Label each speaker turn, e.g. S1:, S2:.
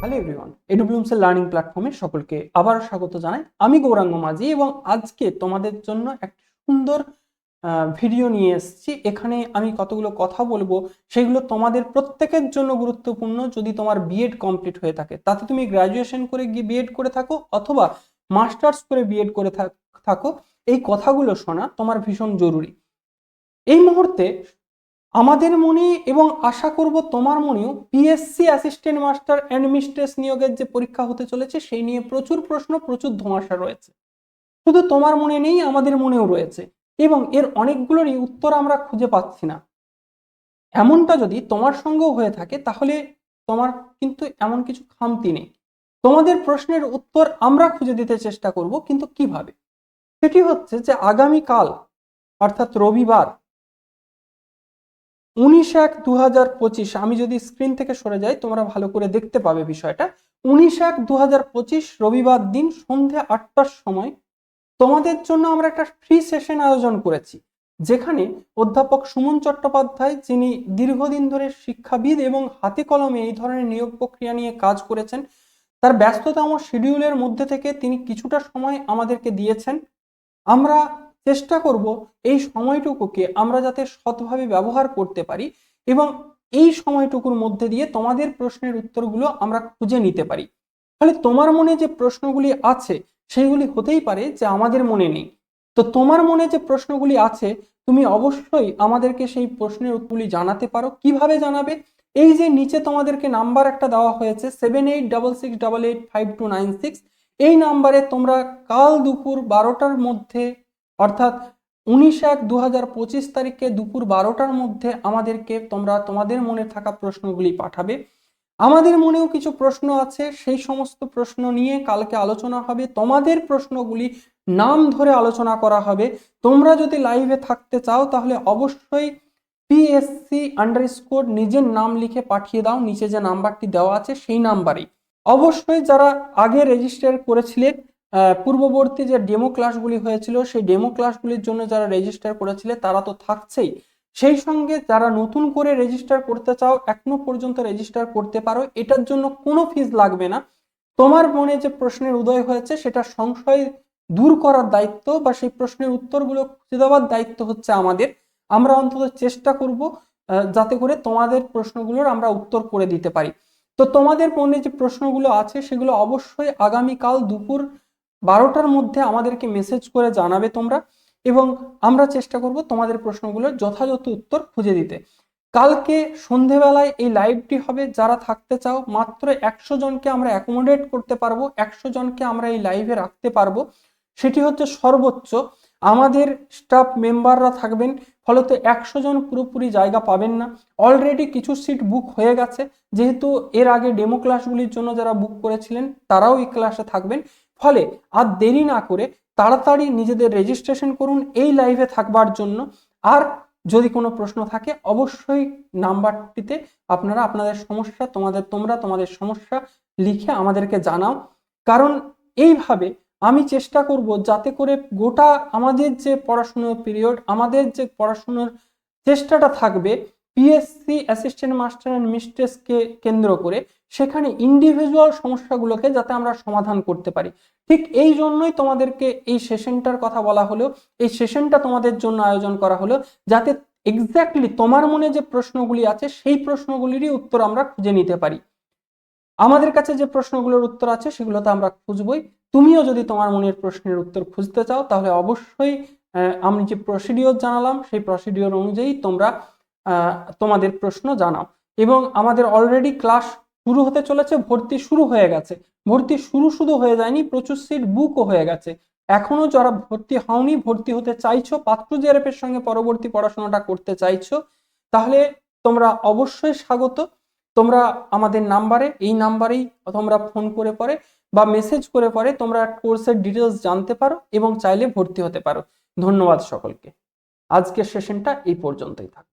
S1: Hello everyone এডুব্লিউমস এর learning প্ল্যাটফর্মে সকলকে আবার স্বাগত জানাই। আমি গৌরাঙ্গ মাঝি এবং আজকে তোমাদের জন্য একটা সুন্দর ভিডিও নিয়ে এসেছি। এখানে আমি কতগুলো কথা বলব, সেগুলো তোমাদের প্রত্যেকের জন্য গুরুত্বপূর্ণ। যদি তোমার বিএড কমপ্লিট হয়ে থাকে, তাতে তুমি গ্র্যাজুয়েশন করে গিয়ে বিএড করে থাকো অথবা মাস্টার্স করে বিএড করে থাকো। এই কথাগুলো শোনা তোমার ভীষণ জরুরি। এই মুহূর্তে আমাদের মনে এবং আশা করব তোমার মনেও PSC assistant master and mistress নিয়োগের যে পরীক্ষা হতে চলেছে, সেই নিয়ে প্রচুর প্রশ্ন, প্রচুর ধোঁয়াশা রয়েছে। শুধু তোমার মনে নেই, আমাদের মনেও রয়েছে এবং এর অনেকগুলোরই উত্তর আমরা খুঁজে পাচ্ছি না। এমনটা যদি তোমার সঙ্গেও হয়ে থাকে, তাহলে তোমার কিন্তু এমন কিছু খামতি নেই। তোমাদের প্রশ্নের উত্তর আমরা খুঁজে দিতে চেষ্টা করব, কিন্তু কীভাবে? সেটি হচ্ছে যে আগামীকাল, অর্থাৎ রবিবার উনিশ এক দু হাজার পঁচিশ, আমি যদি স্ক্রিন থেকে সরে যাই, তোমরা ভালো করে দেখতে পাবে বিষয়টা। উনিশ এক দু হাজার পঁচিশ, রবিবার দিন সন্ধে আটটার সময় তোমাদের জন্য আমরা একটা ফ্রি সেশন আয়োজন করেছি, যেখানে অধ্যাপক সুমন চট্টোপাধ্যায়, যিনি দীর্ঘদিন ধরে শিক্ষাবিদ এবং হাতে কলমে এই ধরনের নিয়োগ প্রক্রিয়া নিয়ে কাজ করেছেন, তার ব্যস্ততম শিডিউলের মধ্যে থেকে তিনি কিছুটা সময় আমাদেরকে দিয়েছেন। আমরা চেষ্টা করব এই সময়টুকুকে আমরা যাতে সৎভাবে ব্যবহার করতে পারি এবং এই সময়টুকুর মধ্যে দিয়ে তোমাদের প্রশ্নের উত্তরগুলো আমরা খুঁজে নিতে পারি। ফলে তোমার মনে যে প্রশ্নগুলি আছে, সেইগুলি হতেই পারে যে আমাদের মনে নেই। তো তোমার মনে যে প্রশ্নগুলি আছে, তুমি অবশ্যই আমাদেরকে সেই প্রশ্নের উত্তরগুলি জানাতে পারো। কীভাবে জানাবে? এই যে নিচে তোমাদেরকে নাম্বার একটা দেওয়া হয়েছে seven eight double six double eight five two nine six এই নাম্বারে তোমরা কাল দুপুর বারোটার মধ্যে অর্থাৎ উনিশ এক দু হাজার পঁচিশ তারিখে দুপুর বারোটার মধ্যে আমাদেরকে তোমরা তোমাদের মনে থাকা প্রশ্নগুলি পাঠাবে। আমাদের মনেও কিছু প্রশ্ন আছে, সেই সমস্ত প্রশ্ন নিয়ে কালকে আলোচনা হবে। তোমাদের প্রশ্নগুলি নাম ধরে আলোচনা করা হবে। তোমরা যদি লাইভে থাকতে চাও, তাহলে অবশ্যই পিএসসি আন্ডারস্কোর নিজের নাম লিখে পাঠিয়ে দাও। নিচে যে নাম্বারটি দেওয়া আছে, সেই নাম্বারেই অবশ্যই যারা আগে রেজিস্টার করেছিলে পূর্ববর্তী যে ডেমো ক্লাসগুলি হয়েছিল, সেই ডেমো ক্লাসগুলির জন্য যারা রেজিস্টার করেছিলে, তারা তো থাকছেই। সেই সঙ্গে যারা নতুন করে রেজিস্টার করতে চাও, এখনও পর্যন্ত রেজিস্টার করতে পারো। এটার জন্য কোনো ফিজ লাগবে না। তোমার মনে যে প্রশ্নের উদয় হয়েছে, সেটা সংশয় দূর করার দায়িত্ব বা সেই প্রশ্নের উত্তরগুলো খুঁজে দেওয়ার দায়িত্ব হচ্ছে আমাদের। আমরা অন্তত চেষ্টা করব যাতে করে তোমাদের প্রশ্নগুলোর আমরা উত্তর করে দিতে পারি। তো তোমাদের মনে যে প্রশ্নগুলো আছে, সেগুলো অবশ্যই আগামীকাল দুপুর বারোটার মধ্যে আমাদেরকে মেসেজ করে জানাবে তোমরা এবং আমরা চেষ্টা করব তোমাদের প্রশ্নগুলোর যথাযথ উত্তর খুঁজে দিতে। কালকে সন্ধেবেলায় এই লাইভটি হবে, যারা থাকতে চাও, মাত্র একশো জনকে আমরা অ্যাকোমোডেট করতে পারব, একশো জনকে আমরা এই লাইভে রাখতে পারব। সেটি হচ্ছে সর্বোচ্চ। আমাদের স্টাফ মেম্বাররা থাকবেন, ফলত একশো জন পুরোপুরি জায়গা পাবেন না। অলরেডি কিছু সিট বুক হয়ে গেছে। যেহেতু এর আগে ডেমো ক্লাসগুলির জন্য যারা বুক করেছিলেন, তারাও এই ক্লাসে থাকবেন। ফলে আর দেরি না করে তাড়াতাড়ি নিজেদের রেজিস্ট্রেশন করুন এই লাইভে থাকবার জন্য। আর যদি কোনো প্রশ্ন থাকে, অবশ্যই নাম্বারটিতে আপনারা আপনাদের সমস্যা, তোমাদের তোমরা তোমাদের সমস্যা লিখে আমাদেরকে জানাও। কারণ এইভাবে আমি চেষ্টা করব যাতে করে গোটা আমাদের যে পড়াশুনোর পিরিয়ড আমাদের যে পড়াশুনোর চেষ্টাটা থাকবে পিএসসি অ্যাসিস্ট্যান্ট মাস্টার অ্যান্ড মিস্ট্রেসকে কেন্দ্র করে সেখানে ইন্ডিভিজুয়াল সমস্যাগুলোকে যাতে আমরা সমাধান করতে পারি। ঠিক এই জন্যই তোমাদেরকে এই সেশনটার কথা বলা হলো। এই সেশনটা তোমাদের জন্য আয়োজন করা হলো যাতে এক্স্যাক্টলি তোমার মনে যে প্রশ্নগুলি আছে, সেই প্রশ্নগুলিরই উত্তর আমরা খুঁজে নিতে পারি। আমাদের কাছে যে প্রশ্নগুলোর উত্তর আছে, সেগুলো তো আমরা খুঁজবই। তুমিও যদি তোমার মনের প্রশ্নের উত্তর খুঁজতে চাও, তাহলে অবশ্যই আমি যে প্রসিডিওর জানালাম, সেই প্রসিডিওর অনুযায়ী তোমরা তোমাদের প্রশ্ন জানাও। এবং আমাদের অলরেডি ক্লাস শুরু হতে চলেছে, ভর্তি শুরু হয়ে গেছে। ভর্তি শুরু শুধু হয়ে যায়নি, প্রচুর সিট বুকও হয়ে গেছে। এখনও যারা ভর্তি হওনি, ভর্তি হতে চাইছো, পাত্র জেরেপের সঙ্গে পরবর্তী পড়াশোনাটা করতে চাইছো, তাহলে তোমরা অবশ্যই স্বাগত। তোমরা আমাদের নাম্বারে এই নাম্বারেই তোমরা ফোন করে পরে বা মেসেজ করে পরে তোমরা কোর্সের ডিটেলস জানতে পারো এবং চাইলে ভর্তি হতে পারো। ধন্যবাদ সকলকে। আজকের সেশনটা এই পর্যন্তই থাক।